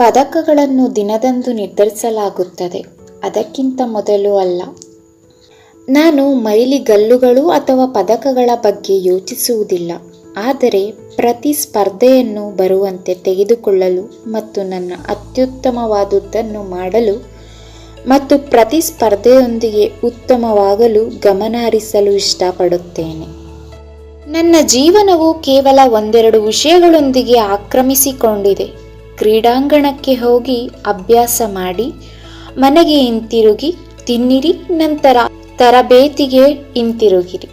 ಪದಕಗಳನ್ನು ದಿನದಂದು ನಿರ್ಧರಿಸಲಾಗುತ್ತದೆ. ಅದಕ್ಕಿಂತ ಮೊದಲು ಅಲ್ಲ. ನಾನು ಮೈಲಿಗಲ್ಲುಗಳು ಅಥವಾ ಪದಕಗಳ ಬಗ್ಗೆ ಯೋಚಿಸುವುದಿಲ್ಲ. ಆದರೆ ಪ್ರತಿ ಸ್ಪರ್ಧೆಯನ್ನು ಬರುವಂತೆ ತೆಗೆದುಕೊಳ್ಳಲು ಮತ್ತು ನನ್ನ ಅತ್ಯುತ್ತಮವಾದುದನ್ನು ಮಾಡಲು ಮತ್ತು ಪ್ರತಿ ಸ್ಪರ್ಧೆಯೊಂದಿಗೆ ಉತ್ತಮವಾಗಲು ಗಮನ ಹರಿಸಲು ಇಷ್ಟಪಡುತ್ತೇನೆ. ನನ್ನ ಜೀವನವು ಕೇವಲ ಒಂದೆರಡು ವಿಷಯಗಳೊಂದಿಗೆ ಆಕ್ರಮಿಸಿಕೊಂಡಿದೆ. ಕ್ರೀಡಾಂಗಣಕ್ಕೆ ಹೋಗಿ ಅಭ್ಯಾಸ ಮಾಡಿ ಮನೆಗೆ ಹಿಂತಿರುಗಿ ತಿನ್ನಿರಿ, ನಂತರ ತರಬೇತಿಗೆ ಹಿಂತಿರುಗಿರಿ.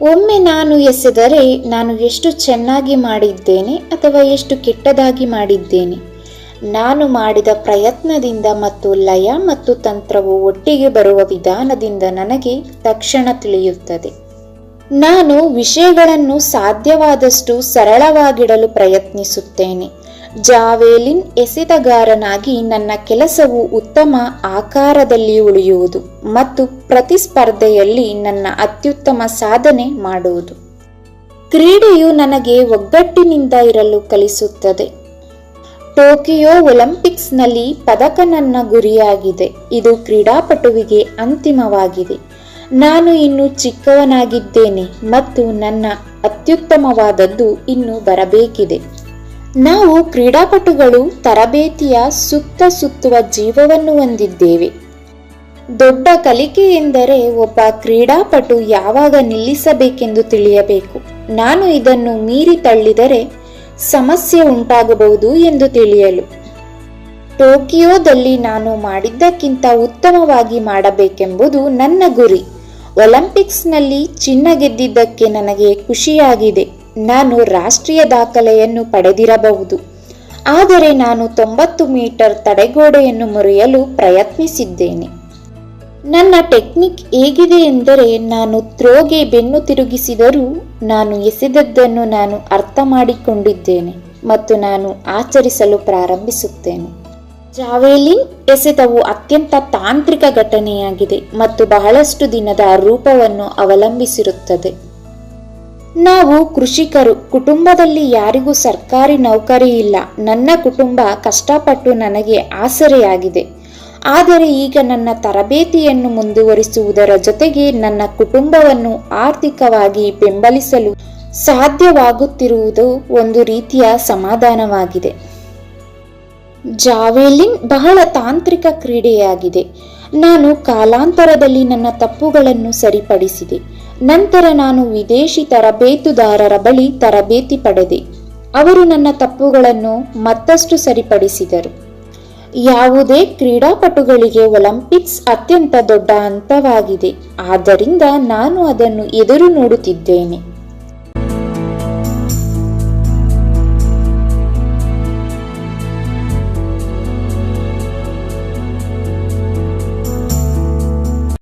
ಒಮ್ಮೆ ನಾನು ಎಸೆದರೆ ನಾನು ಎಷ್ಟು ಚೆನ್ನಾಗಿ ಮಾಡಿದ್ದೇನೆ ಅಥವಾ ಎಷ್ಟು ಕೆಟ್ಟದಾಗಿ ಮಾಡಿದ್ದೇನೆ? ನಾನು ಮಾಡಿದ ಪ್ರಯತ್ನದಿಂದ ಮತ್ತು ಲಯ ಮತ್ತು ತಂತ್ರವು ಒಟ್ಟಿಗೆ ಬರುವ ವಿಧಾನದಿಂದ ನನಗೆ ತಕ್ಷಣ ತಿಳಿಯುತ್ತದೆ. ನಾನು ವಿಷಯಗಳನ್ನು ಸಾಧ್ಯವಾದಷ್ಟು ಸರಳವಾಗಿಡಲು ಪ್ರಯತ್ನಿಸುತ್ತೇನೆ. ಜಾವೇಲಿನ್ ಎಸೆತಗಾರನಾಗಿ ನನ್ನ ಕೆಲಸವು ಉತ್ತಮ ಆಕಾರದಲ್ಲಿ ಉಳಿಯುವುದು ಮತ್ತು ಪ್ರತಿಸ್ಪರ್ಧೆಯಲ್ಲಿ ನನ್ನ ಅತ್ಯುತ್ತಮ ಸಾಧನೆ ಮಾಡುವುದು. ಕ್ರೀಡೆಯು ನನಗೆ ಒಗ್ಗಟ್ಟಿನಿಂದ ಇರಲು ಕಲಿಸುತ್ತದೆ. ಟೋಕಿಯೋ ಒಲಿಂಪಿಕ್ಸ್ನಲ್ಲಿ ಪದಕ ನನ್ನ ಗುರಿಯಾಗಿದೆ. ಇದು ಕ್ರೀಡಾಪಟುವಿಗೆ ಅಂತಿಮವಾಗಿದೆ. ನಾನು ಇನ್ನು ಚಿಕ್ಕವನಾಗಿದ್ದೇನೆ ಮತ್ತು ನನ್ನ ಅತ್ಯುತ್ತಮವಾದದ್ದು ಇನ್ನು ಬರಬೇಕಿದೆ. ನಾವು ಕ್ರೀಡಾಪಟುಗಳು ತರಬೇತಿಯ ಸುತ್ತ ಸುತ್ತುವ ಜೀವವನ್ನು ಹೊಂದಿದ್ದೇವೆ. ದೊಡ್ಡ ಕಲಿಕೆ ಎಂದರೆ ಒಬ್ಬ ಕ್ರೀಡಾಪಟು ಯಾವಾಗ ನಿಲ್ಲಿಸಬೇಕೆಂದು ತಿಳಿಯಬೇಕು. ನಾನು ಇದನ್ನು ಮೀರಿ ತಳ್ಳಿದರೆ ಸಮಸ್ಯೆ ಉಂಟಾಗಬಹುದು ಎಂದು ತಿಳಿಯಲು. ಟೋಕಿಯೋದಲ್ಲಿ ನಾನು ಮಾಡಿದ್ದಕ್ಕಿಂತ ಉತ್ತಮವಾಗಿ ಮಾಡಬೇಕೆಂಬುದು ನನ್ನ ಗುರಿ. ಒಲಿಂಪಿಕ್ಸ್ನಲ್ಲಿ ಚಿನ್ನ ಗೆದ್ದಿದ್ದಕ್ಕೆ ನನಗೆ ಖುಷಿಯಾಗಿದೆ. ನಾನು ರಾಷ್ಟ್ರೀಯ ದಾಖಲೆಯನ್ನು ಪಡೆದಿರಬಹುದು. ಆದರೆ ನಾನು ತೊಂಬತ್ತು ಮೀಟರ್ ತಡೆಗೋಡೆಯನ್ನು ಮುರಿಯಲು ಪ್ರಯತ್ನಿಸಿದ್ದೇನೆ. ನನ್ನ ಟೆಕ್ನಿಕ್ ಹೇಗಿದೆ ಎಂದರೆ ನಾನು ಥ್ರೋಗೆ ಬೆನ್ನು ತಿರುಗಿಸಿದರೂ ನಾನು ಎಸೆದದ್ದನ್ನು ನಾನು ಅರ್ಥ ಮಾಡಿಕೊಂಡಿದ್ದೇನೆ ಮತ್ತು ನಾನು ಆಚರಿಸಲು ಪ್ರಾರಂಭಿಸುತ್ತೇನೆ. ಜಾವೇಲಿನ್ ಎಸೆತವು ಅತ್ಯಂತ ತಾಂತ್ರಿಕ ಘಟನೆಯಾಗಿದೆ ಮತ್ತು ಬಹಳಷ್ಟು ದಿನದ ರೂಪವನ್ನು ಅವಲಂಬಿಸಿರುತ್ತದೆ. ನಾವು ಕೃಷಿಕರು, ಕುಟುಂಬದಲ್ಲಿ ಯಾರಿಗೂ ಸರ್ಕಾರಿ ನೌಕರಿ ಇಲ್ಲ. ನನ್ನ ಕುಟುಂಬ ಕಷ್ಟಪಟ್ಟು ನನಗೆ ಆಸರೆಯಾಗಿದೆ. ಆದರೆ ಈಗ ನನ್ನ ತರಬೇತಿಯನ್ನು ಮುಂದುವರಿಸುವುದರ ಜೊತೆಗೆ ನನ್ನ ಕುಟುಂಬವನ್ನು ಆರ್ಥಿಕವಾಗಿ ಬೆಂಬಲಿಸಲು ಸಾಧ್ಯವಾಗುತ್ತಿರುವುದು ಒಂದು ರೀತಿಯ ಸಮಾಧಾನವಾಗಿದೆ. ಜಾವೆಲಿನ್ ಬಹಳ ತಾಂತ್ರಿಕ ಕ್ರೀಡೆಯಾಗಿದೆ. ನಾನು ಕಾಲಾಂತರದಲ್ಲಿ ನನ್ನ ತಪ್ಪುಗಳನ್ನು ಸರಿಪಡಿಸಿದೆ. ನಂತರ ನಾನು ವಿದೇಶಿ ತರಬೇತುದಾರರ ಬಳಿ ತರಬೇತಿ ಪಡೆದೆ. ಅವರು ನನ್ನ ತಪ್ಪುಗಳನ್ನು ಮತ್ತಷ್ಟು ಸರಿಪಡಿಸಿದರು. ಯಾವುದೇ ಕ್ರೀಡಾಪಟುಗಳಿಗೆ ಒಲಿಂಪಿಕ್ಸ್ ಅತ್ಯಂತ ದೊಡ್ಡ ಹಂತವಾಗಿದೆ. ಆದ್ದರಿಂದ ನಾನು ಅದನ್ನು ಎದುರು ನೋಡುತ್ತಿದ್ದೇನೆ.